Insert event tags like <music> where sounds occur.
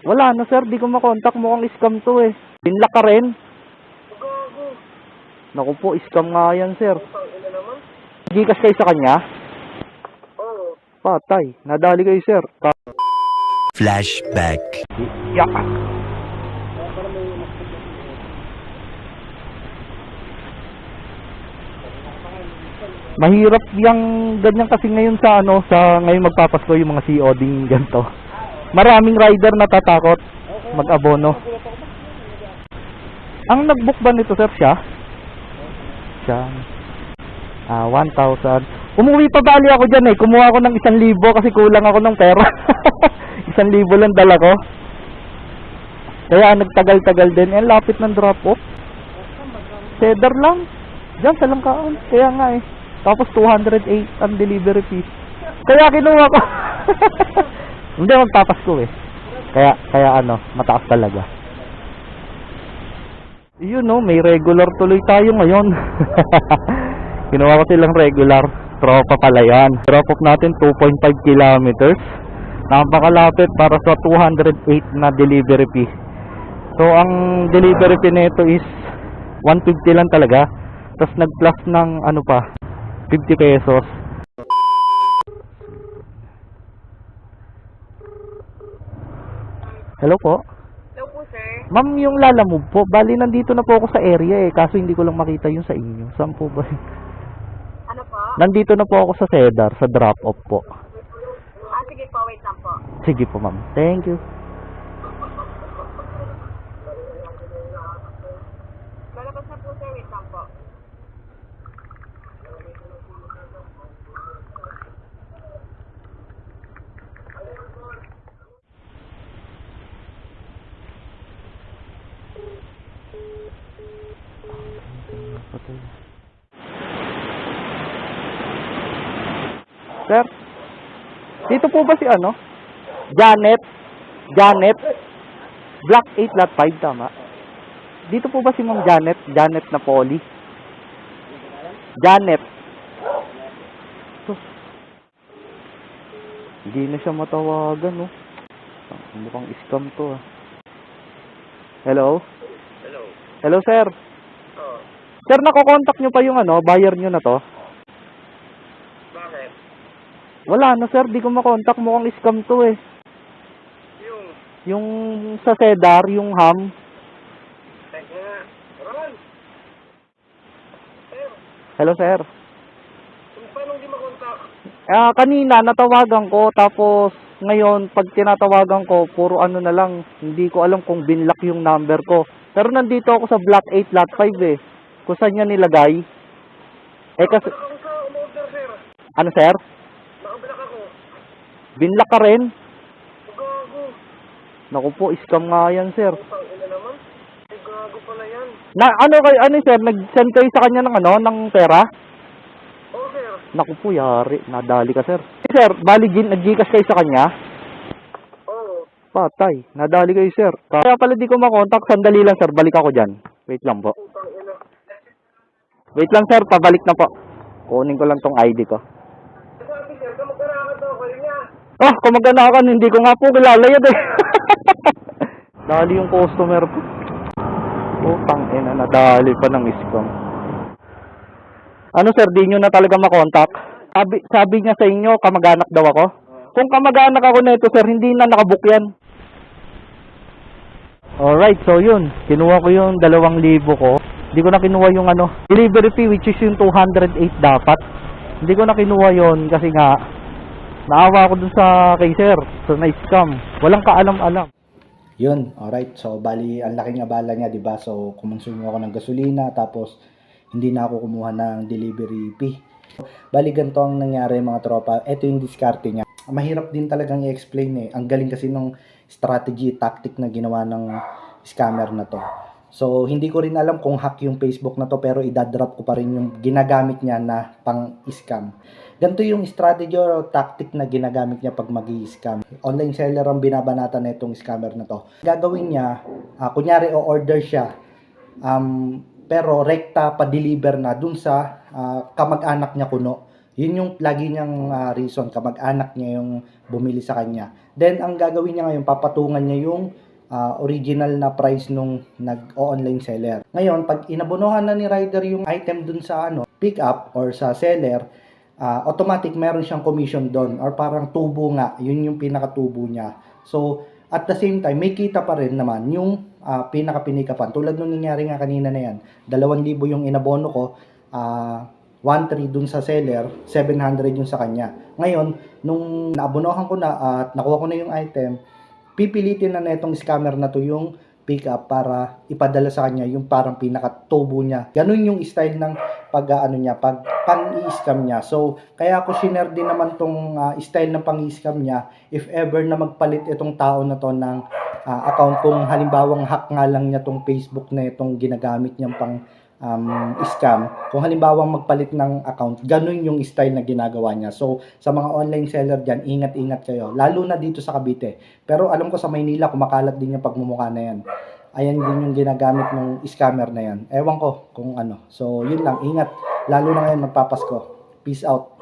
Wala na sir, di ko makontak. Mukhang scam to eh. Binlock ka rin? Gago. Naku po, scam nga yan sir. Gcash kayo sa kanya? Oo. Patay. Nadali kayo sir. Ka- Flashback. Yak. Mahirap yung ganyan kasi ngayon sa ano, sa ngayon magpapasko yung mga COD ganito. Maraming rider natatakot mag-abono. Ang nag-book ba nito sir siya? Siya. Ah, 1,000. Umuwi pa bali ako dyan eh. Kumuha ako ng 1,000 kasi kulang ako ng pera. <laughs> 1,000 lang dala ko. Kaya nagtagal-tagal din. Eh, lapit ng drop off. Cedar lang. Diyan sa Langkaan. Kaya nga eh. Tapos 208 ang delivery fee. Kaya kinuha ko. <laughs> Hindi magpapasko eh. Kaya kaya ano, mataas talaga. Yun no, may regular tuloy tayo ngayon. <laughs> Kinuha ko silang regular. Tropa pala yan. Drop off natin 2.5 kilometers. Napakalapit para sa 208 na delivery fee. So, ang delivery fee nito is 150 lang talaga. Tapos nag-plus ng ano pa, 50 pesos. Hello po. Hello po, sir. Ma'am, yung lalamove po, bali nandito na po ako sa area eh, kaso hindi ko lang makita yung sa inyo. Saan po ba? Ano po? Nandito na po ako sa Cedar, sa drop-off po. Ah, sige po, wait lang po. Sige po ma'am, thank you. Sir, dito po ba si ano? Janet? Janet? Block 8 lot 5, tama? Dito po ba si Ma'am Janet? Janet Napoli? Janet. Sus. Hindi na siya matawagan, no? Mukhang scam to, ah. Hello? Hello. Hello, sir. Oo. Sir, nakokontakt nyo pa yung ano, buyer nyo na to? Wala na, sir. Di ko makontak. Mukhang scam to, eh. Yung... Yung sa Cedar, yung ham. Teka nga. Ron! Sir, Hello, sir. kung paano hindi makontak? Ah, kanina natawagan ko tapos ngayon pag tinatawagan ko puro ano na lang, hindi ko alam kung binlock yung number ko. Pero nandito ako sa block 8 lot 5 eh. Kung saan niya nilagay. Eh kasi umorder, sir. ano sir? Binlock ka rin? Gago. Naku po, scam nga yan sir. Putang ina naman. Ay, gago pala yan. Na ano kay ano sir, nag-send kayo sa kanya ng ano, ng pera? Oo, sir. Naku po, yari, nadali ka sir. Eh, sir, bali gin nag-Gcash kayo sa kanya? Oo. Patay, nadali kayo sir. Kaya pala di ko makontak, sandali lang sir, balik ako dyan. Wait lang po. Putang ina. Wait lang sir, pabalik na po. Kunin ko lang tong ID ko. Sabi, sir, kamag-arakan daw kayo niya. Oh, kung maganakan, hindi ko nga po kilala yun eh. <laughs> Dali yung customer po. Putang ina, nadali pa ng scam. Ano sir, di nyo na talaga makontak? Sabi, sabi niya sa inyo, kamag-anak daw ako? Kung kamag-anak ako nito sir, hindi na nakabook yan. Alright, so yun. Kinuha ko yung dalawang libo ko. Hindi ko na kinuha yung ano, delivery fee which is yung 208 dapat. Hindi ko na kinuha yon kasi nga naawa ako dun sa kay sir, sa na-scam. Walang kaalam-alam. Yun, alright. So, bali, ang laking abala niya, di ba? So, kumonsumo ako ng gasolina, tapos hindi na ako kumuha ng delivery fee. Bali, ganito ang nangyari mga tropa. Ito yung diskarte niya. Mahirap din talagang i-explain eh. Ang galing kasi nung strategy, tactic na ginawa ng scammer na to. So, hindi ko rin alam kung hack yung Facebook na to, pero idadrop ko pa rin yung ginagamit niya na pang-scam. Ganito yung strategy or tactic na ginagamit niya pag mag scam Online seller ang binabanata na itong scammer na to. Gagawin niya, ah, kunyari o-order siya, um, pero rekta pa-deliver na dun sa ah, kamag-anak niya kuno. Yun yung lagi niyang ah, reason, kamag-anak niya yung bumili sa kanya. Then, ang gagawin niya ngayon, papatungan niya yung ah, original na price nung nag-online seller. Ngayon, pag inabonohan na ni rider yung item dun sa ano, pick up or sa seller, ah, automatic meron siyang commission doon or parang tubo nga, yun yung pinakatubo niya. So, at the same time, may kita pa rin naman yung uh, pinaka-pinikapan. Tulad nung nangyari nga kanina na yan, 2,000 yung inabono ko, ah 1,300 dun sa seller, 700 yung sa kanya. Ngayon, nung naabonohan ko na at nakuha ko na yung item, pipilitin na netong scammer na to yung pick up para ipadala sa kanya yung parang pinakatubo niya. Ganun yung style ng pag ano niya, pag pang-i-scam niya. So, kaya ako shiner din naman tong ah, style ng pang-i-scam niya if ever na magpalit itong tao na to ng ah, account kung halimbawang hack nga lang niya tong Facebook na itong ginagamit niyang pang um, scam. Kung halimbawang magpalit ng account, ganun yung style na ginagawa niya. So, sa mga online seller dyan, ingat-ingat kayo. Lalo na dito sa Cavite. Pero alam ko sa Maynila, kumakalat din yung pagmumukha na yan. Ayan din yung ginagamit ng scammer na yan. Ewan ko kung ano. So, yun lang. Ingat. Lalo na ngayon magpapasko. Peace out.